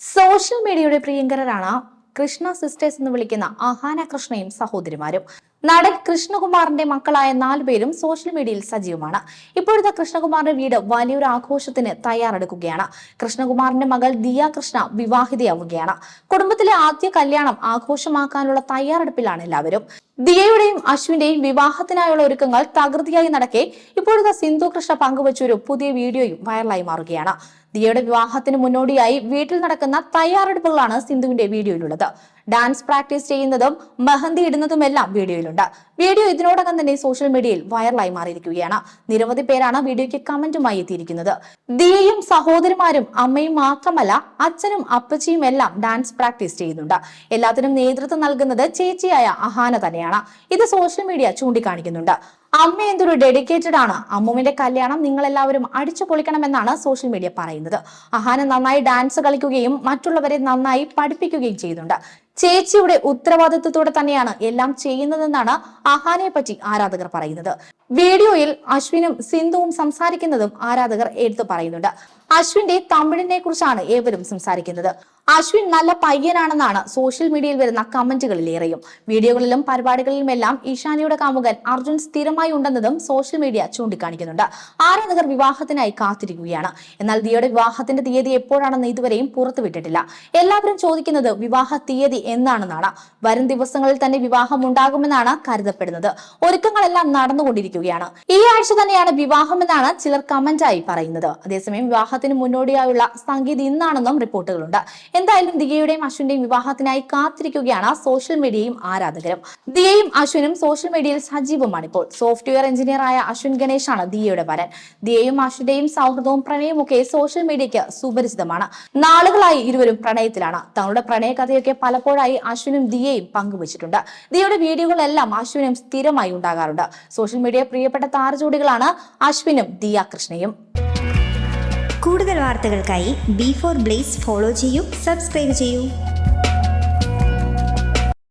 Social മീഡിയയുടെ പ്രിയങ്കരരാണ് Krishna sisters എന്ന് വിളിക്കുന്ന അഹാന കൃഷ്ണയും സഹോദരിമാരും. നടൻ കൃഷ്ണകുമാറിന്റെ മക്കളായ നാലുപേരും സോഷ്യൽ മീഡിയയിൽ സജീവമാണ്. ഇപ്പോഴത്തെ കൃഷ്ണകുമാറിന്റെ വീട് വലിയൊരു ആഘോഷത്തിന് തയ്യാറെടുക്കുകയാണ്. കൃഷ്ണകുമാറിന്റെ മകൾ ദിയ കൃഷ്ണ വിവാഹിതയാവുകയാണ്. കുടുംബത്തിലെ ആദ്യ കല്യാണം ആഘോഷമാക്കാനുള്ള തയ്യാറെടുപ്പിലാണ് എല്ലാവരും. ദിയയുടെയും അശ്വിന്റെയും വിവാഹത്തിനായുള്ള ഒരുക്കങ്ങൾ തകൃതിയായി നടക്കെ ഇപ്പോഴത്തെ സിന്ധു കൃഷ്ണ പങ്കുവച്ച ഒരു പുതിയ വീഡിയോയും വൈറലായി മാറുകയാണ്. ദിയയുടെ വിവാഹത്തിന് മുന്നോടിയായി വീട്ടിൽ നടക്കുന്ന തയ്യാറെടുപ്പുകളാണ് സിന്ധുവിന്റെ വീഡിയോയിലുള്ളത്. ഡാൻസ് പ്രാക്ടീസ് ചെയ്യുന്നതും മെഹന്തി ഇടുന്നതുമെല്ലാം വീഡിയോയിലുണ്ട്. വീഡിയോ ഇതിനോടകം തന്നെ സോഷ്യൽ മീഡിയയിൽ വൈറലായി മാറിയിരിക്കുകയാണ്. നിരവധി പേരാണ് വീഡിയോയ്ക്ക് കമന്റുമായി എത്തിയിരിക്കുന്നത്. ദിയയും സഹോദരിമാരും അമ്മയും മാത്രമല്ല അച്ഛനും അപ്പച്ചിയും എല്ലാം ഡാൻസ് പ്രാക്ടീസ് ചെയ്യുന്നുണ്ട്. എല്ലാത്തിനും നേതൃത്വം നൽകുന്നത് ചേച്ചിയായ അഹാന തന്നെയാണ്. ഇത് സോഷ്യൽ മീഡിയ ചൂണ്ടിക്കാണിക്കുന്നുണ്ട്. അമ്മ എന്തൊരു ഡെഡിക്കേറ്റഡ് ആണ്. അമ്മുവിന്റെ കല്യാണം നിങ്ങൾ എല്ലാവരും അടിച്ചു പൊളിക്കണമെന്നാണ് സോഷ്യൽ മീഡിയ പറയുന്നത്. അഹാന നന്നായി ഡാൻസ് കളിക്കുകയും മറ്റുള്ളവരെ നന്നായി പഠിപ്പിക്കുകയും ചെയ്യുന്നുണ്ട്. ചേച്ചിയുടെ ഉത്തരവാദിത്വത്തോടെ തന്നെയാണ് എല്ലാം ചെയ്യുന്നതെന്നാണ് അഹാനെ പറ്റി ആരാധകർ പറയുന്നത്. വീഡിയോയിൽ അശ്വിനും സിന്ധുവും സംസാരിക്കുന്നതും ആരാധകർ എടുത്തു പറയുന്നുണ്ട്. അശ്വിന്റെ തമിഴിനെ കുറിച്ചാണ് ഏവരും സംസാരിക്കുന്നത്. അശ്വിൻ നല്ല പയ്യനാണെന്നാണ് സോഷ്യൽ മീഡിയയിൽ വരുന്ന കമന്റുകളിലേറെയും വീഡിയോകളിലും പരിപാടികളിലുമെല്ലാം ഈശാനിയുടെ കാമുകൻ അർജുൻ സ്ഥിരമായി ഉണ്ടെന്നതും സോഷ്യൽ മീഡിയ ചൂണ്ടിക്കാണിക്കുന്നുണ്ട്. ആരാധകർ വിവാഹത്തിനായി കാത്തിരിക്കുകയാണ്. എന്നാൽ ദിയയുടെ വിവാഹത്തിന്റെ തീയതി എപ്പോഴാണെന്ന് ഇതുവരെയും പുറത്തുവിട്ടിട്ടില്ല. എല്ലാവരും ചോദിക്കുന്നത് വിവാഹ തീയതി എന്നാണെന്നാണ് വരും ദിവസങ്ങളിൽ തന്നെ വിവാഹം ഉണ്ടാകുമെന്നാണ് കരുതപ്പെടുന്നത്. ഒരുക്കങ്ങളെല്ലാം നടന്നുകൊണ്ടിരിക്കുകയാണ്. ഈ ആഴ്ച തന്നെയാണ് വിവാഹമെന്നാണ് ചിലർ കമന്റായി പറയുന്നത്. അതേസമയം വിവാഹത്തിന് മുന്നോടിയായുള്ള സംഗീതി ഇന്നാണെന്നും റിപ്പോർട്ടുകളുണ്ട്. എന്തായാലും ദിയയുടെയും അശ്വിന്റെയും വിവാഹത്തിനായി കാത്തിരിക്കുകയാണ് സോഷ്യൽ മീഡിയയും ആരാധകരും. ദിയയും അശ്വിനും സോഷ്യൽ മീഡിയയിൽ സജീവമാണ് ഇപ്പോൾ സോഫ്റ്റ്വെയർ എഞ്ചിനീയർ ആയ അശ്വിൻ ഗണേഷാണ് ദിയയുടെ വരൻ. ദിയയും അശ്വിന്റെയും സൗഹൃദവും പ്രണയവും ഒക്കെ സോഷ്യൽ മീഡിയയ്ക്ക് സുപരിചിതമാണ്. നാളുകളായി ഇരുവരും പ്രണയത്തിലാണ്. തങ്ങളുടെ പ്രണയകഥയൊക്കെ പലപ്പോഴായി അശ്വിനും ദിയയും പങ്കുവച്ചിട്ടുണ്ട്. ദിയയുടെ വീഡിയോകളെല്ലാം അശ്വിനും സ്ഥിരമായി ഉണ്ടാകാറുണ്ട്. സോഷ്യൽ മീഡിയ പ്രിയപ്പെട്ട താരജോഡികളാണ് അശ്വിനും ദിയ കൃഷ്ണയും. കൂടുതൽ വാർത്തകൾക്കായി ബി ഫോർ ബ്ലേസ് ഫോളോ ചെയ്യൂ സബ്സ്ക്രൈബ് ചെയ്യൂ.